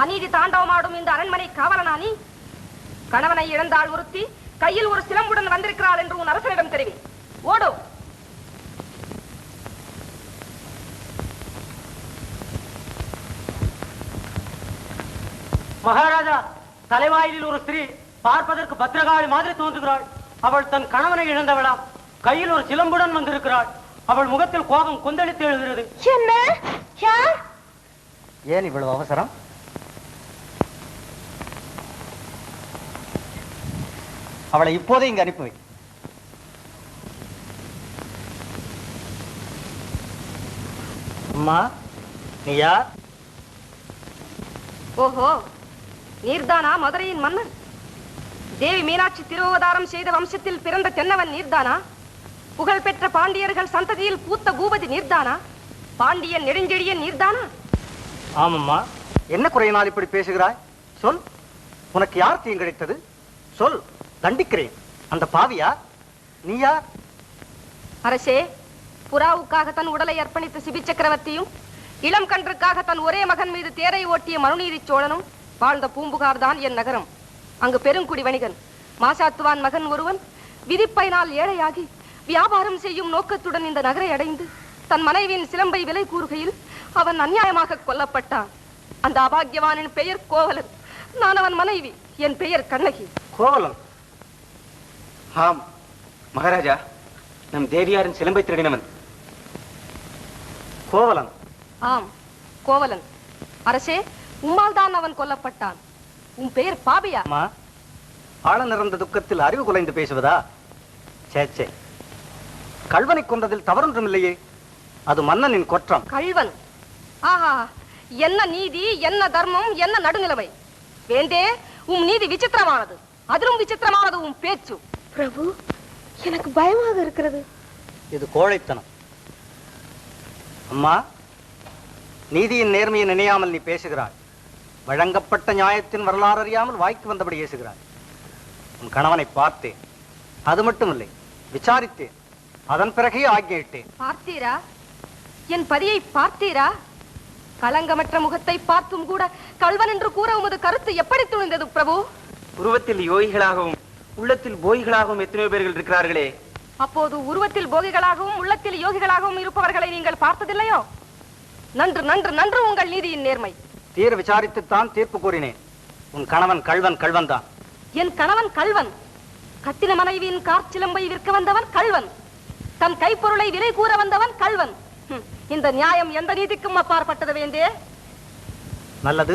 அநீதி தாண்டவமாடும் இந்த அரண்மனை காவலனா நீ கணவனை இழந்தாள் ஒருத்தி கையில் ஒரு சிலம்புடன் வந்திருக்கிறாள் என்று உன் அரசனிடம் தெரிவி. ஓடு. மகாராஜா தலைவாயிலில் ஒரு ஸ்திரீ பார்ப்பதற்கு பத்திரகாளி மாதிரி தோன்றுகிறாள். அவள் தன் கணவனை இழந்தவளாம். கையில் ஒரு சிலம்புடன் வந்திருக்கிறாள். அவள் முகத்தில் கோபம் கொந்தளித்து எழுகிறது. என்ன? ஏன் இவ்வளவு அவசரம்? அவளை இப்போதே இங்கு அனுப்பி வை. அம்மா நீ யார்? ஓஹோ நீர்தானா மதுரையின் மன்னன்? தேவி மீனாட்சி திருவதாரம் செய்த வம்சத்தில் பிறந்த தென்னவன் நீர்தானா? புகழ்பெற்ற பாண்டியர்கள் சந்ததியில் பூத்த பூபதி நீர்தானா? பாண்டியன் நெடுஞ்செழியன் நீர்தானா? ஆமம்மா. என்ன குறையினால் இப்படி பேசுகிறாய்? சொல். உனக்கு யார் தீங்கிழைத்தது? சொல். தண்டிக்கிறேன். அந்த பாவியா? நீ யார் அரசே புறாவுக்காக தன் உடலை அர்ப்பணித்த சிபி சக்கரவர்த்தியும் இளம் கன்றுக்காக தன் ஒரே மகன் மீது தேரை ஓட்டிய மனுநீதி சோழனும் வாழ்ந்த பூம்புகார் தான் என் நகரம். அங்கு பெருங்குடி வணிகன் மாசாத்துவான் மகன் ஒருவன் விதிப்பயனால் ஏழையாகி வியாபாரம் செய்யும் நோக்கத்துடன் இந்த நகரை அடைந்து தன் மனைவியின் சிலம்பை விலை கூறுகையில் அவன் அநியாயமாக கொல்லப்பட்டான். அந்த அபாகியவானின் பெயர் கோவலன். நான் அவன் மனைவி என் பெயர் கண்ணகி. கோவலன்? ஆம். மகாராஜா நம் தேவியாரின் சிலம்பை திருடினவன். கோவலன். ஆம் கோவலன். அரசே உம்மால் தான் அவன் கொல்லப்பட்டான். உன் பெயர் பாபியா. ஆழ நிறந்த துக்கத்தில் அறிவு குலைந்து பேசுவதா? சே சே கல்வனை கொன்றதில் தவறொன்றும் இல்லையே அது மன்னனின் குற்றம். கள்வன். ஆஹா என்ன நீதி என்ன தர்மம் என்ன நடுநிலைமை? வேண்டே உம் நீதி விசித்திரமானது. அதிலும் விசித்திரமானது உன் பேச்சு. பிரபு எனக்கு பயமாக இருக்கிறது. இது கோழைத்தனம். அம்மா நீதியின் நேர்மையை நினையாமல் நீ பேசுகிறாய். வழங்கப்பட்ட நியாயத்தின் வரலாறு அறியாமல் வாய்க்கு வந்தபடி பேசுகிறாய். உன் கணவனை பார்த்தேன். அது மட்டுமில்லை விசாரித்தேன். அதன் பிறகே ஆக்ஞையிட்டேன் பார்த்தீரா? என் பதியை பார்த்தீரா? களங்கமற்ற முகத்தை பார்த்தும் கூட கள்வன் என்று கூற உமது கருத்து எப்படி துணிந்தது பிரபு? உருவத்தில் யோகிகளாகவும் உள்ளத்தில் போகிகளாகவும் எத்தனையோ பேர்கள் இருக்கிறார்களே. அப்போது உருவத்தில் போகிகளாகவும் உள்ளத்தில் யோகிகளாகவும் இருப்பவர்களை நீங்கள் பார்த்ததில்லையோ? நன்று நன்று நன்று உங்கள் நீதியின் நேர்மை. தீர விசாரித்துத்தான் தீர்ப்பு கூறினேன். உன் கணவன் கள்வன் கள்வன் தான் என் கணவன் கள்வன். கட்டின மனைவியின் காற்சிலம்பை விற்க வந்தவன் கள்வன். தன் கைப்பொருளை விலை கூற வந்தவன் கள்வன். ஹம், இந்த நியாயம் எந்த நீதிக்கும் அப்பாற்பட்டது வேண்டே? நல்லது.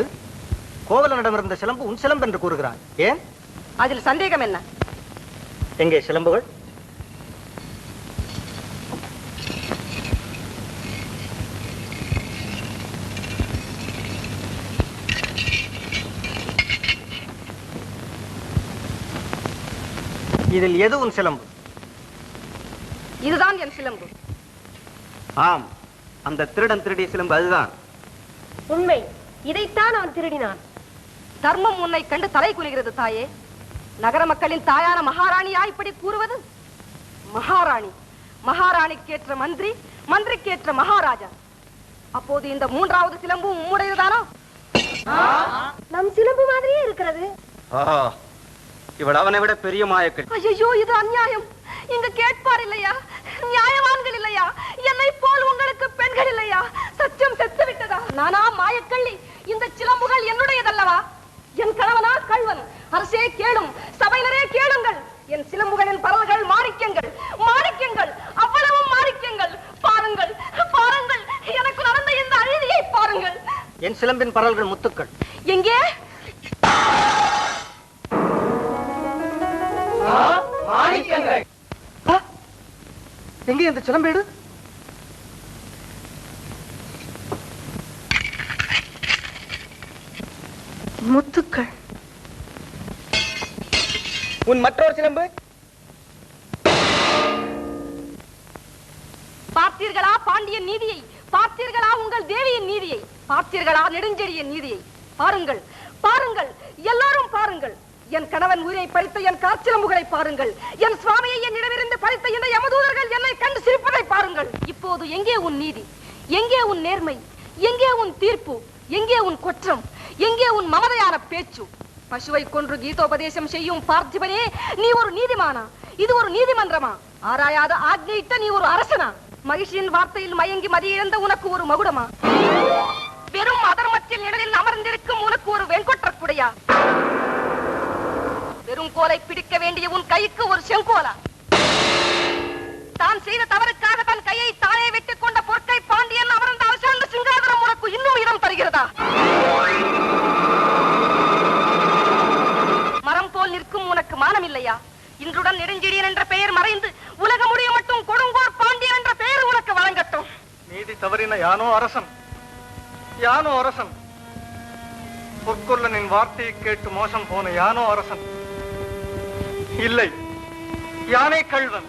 கோவலனிடமிருந்த சிலம்பு உன் சிலம்பு என்று கூறுகிறான் ஏன்? அதில் சந்தேகம் என்ன? எங்கே சிலம்புகள்? இதில் எது உன் சிலம்பு? இதுதான் என் சிலம்பு. ஆம் அந்த திருடன் திருடிய சிலம்பு அதுதான். உண்மை இதைத்தான் அவன் திருடினான். தர்மம் உன்னை கண்டு தலை குனிகிறது தாயே. நகர மக்களின் தாயான மகாராணியா இப்படி கூறுவது? மகாராணி மகாராணிக்கேற்ற மந்திரி மந்திரிக்கேற்ற மகாராஜா. அப்போது இந்த மூன்றாவது சிலம்பும் உம்முடையதுதானோ? நம் சிலம்பு மாதிரியே இருக்கிறது. இவள் அவனை விட பெரிய மாயக்கள் ஐயோ இது அநியாயம் இங்கு கேட்பார் இல்லையா? நியாயவான்கள் இல்லையா? என்னை போல் உங்களுக்கு பெண்கள் இல்லையா? சத்தியம் செத்து விட்டதா? நானா மாயக்கள்ளி? இந்த சிலம்புகள் என்னுடையதல்லவா? என் கணவனா கள்வன். அரசே கேளும். சபையினரே கேளுங்கள். என் சிலம்புகளின் பரல்கள் மாணிக்கங்கள். மாணிக்கங்கள் அவ்வளவும் மாணிக்கங்கள். பாருங்கள் பாருங்கள் எனக்கு நடந்த இந்த அநீதியை பாருங்கள். என் சிலம்பின் பரல்கள் முத்துக்கள். எங்கே? ஆ! எங்கே இந்த சிலம்பேடு முத்துக்கள் உன் மற்றொரு சிலம்பு? பார்த்தீர்களா பாண்டியன் நீதியை? பார்த்தீர்களா உங்கள் தேவியின் நீதியை? பார்த்தீர்களா நெடுஞ்செழியன் நீதியை? பாருங்கள் பாருங்கள் எல்லாரும் பாருங்கள். என் கணவன் உயிரை பறித்த என் காற்சிலம்புகளை பாருங்கள். என் சுவாமியை என்னிடமிருந்து பறித்த இந்த யமதூதர்கள் என்னை கண்டு சிரிப்பதை பாருங்கள். இப்போது எங்கே உன் நீதி? எங்கே உன் நேர்மை? எங்கே உன் தீர்ப்பு? எங்கே உன் குற்றம்? எங்கே உன் மமதையான பேச்சு? பசுவை கொன்று கீதோபதேசம் செய்யும் பார்த்திபனே நீ ஒரு நீதிமானா? இது ஒரு நீதிமன்றமா? ஆராயாத ஆக்ஞையிட்ட நீ ஒரு அரசனா? மகிழ்ச்சியின் வார்த்தையில் மயங்கி மதியிழந்த உனக்கு ஒரு மகுடமா? வெறும் அதர்மத்தில் நிழலில் அமர்ந்திருக்கும் உனக்கு ஒரு வெண்கொற்றக்குடையா வெறும் கோலை பிடிக்க வேண்டிய உன் கைக்கு ஒரு செங்கோலா? தான் செய்த தவறுக்காக தன் கையை தானே வெட்டிக் கொண்ட பொற்கை பாண்டியன் அமர்ந்த அரசாண்ட சிங்காதனம் உனக்கு இன்னும் இடம் தருகிறதா மரம் போல் நிற்கும் உனக்கு ஐயா இன்றுடன் நெடுஞ்செழியன் என்ற பெயர் மறைந்து உலக முடிய மட்டும் கொடுங்கோர் பாண்டியன் என்ற பெயர் உனக்கு வழங்கட்டும். நீதி தவறின யானோ அரசன்? யானோ அரசன்? பொற்கொள்ளனின் வார்த்தையை கேட்டு மோசம் போன யானோ அரசன்? இல்லை யானை கல்வன்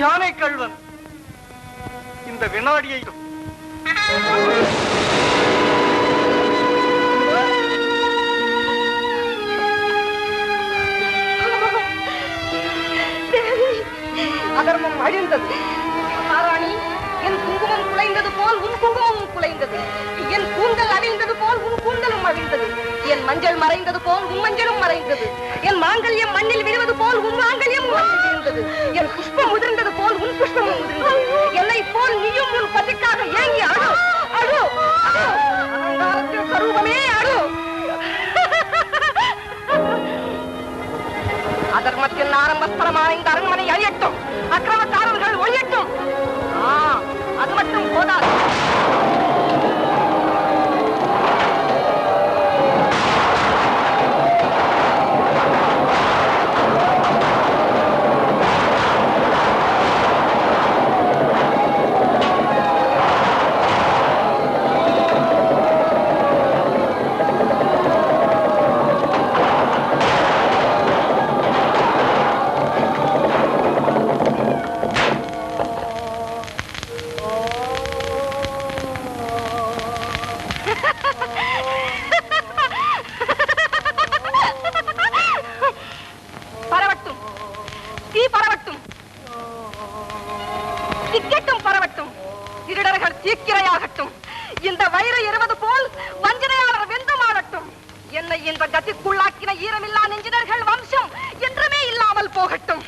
யானை கல்வன் இந்த வினாடியை குலைந்தது அழிந்தது மகாராணி என் குங்குமம் குலைந்தது போல் உன் குங்குமமும் குலைந்தது. என் கூந்தல் அவிழ்ந்தது போல் உன் கூந்தலும் அவிழ்ந்தது. என் மஞ்சள் மறைந்தது போல் உன் மஞ்சளும் மறைந்தது. என் மாங்கல்யம் மண்ணில் விழுவது போல் உன் மாங்கல்யம் விழுந்தது என் புஷ்பம் உதிர்ந்தது போல் உன் புஷ்பமும் உதிர்ந்தது. என்னை போல் நீயும் உன் பசிக்காக ஏங்கி அழு அழு சரூபமே அழு. அதர்மத்தின் ஆரம்பஸ்தரமான இந்த அரண்மனை அழியட்டும். அக்கிரமக்காரர்கள் அது இந்த வயிறு இருவது போல் வஞ்சனையாளர் வெந்தமாடட்டும் என்னை இந்த கத்திக்குள்ளாக்கின ஈரமில்லா நெஞ்சினர்கள் வம்சம் என்றுமே இல்லாமல் போகட்டும்.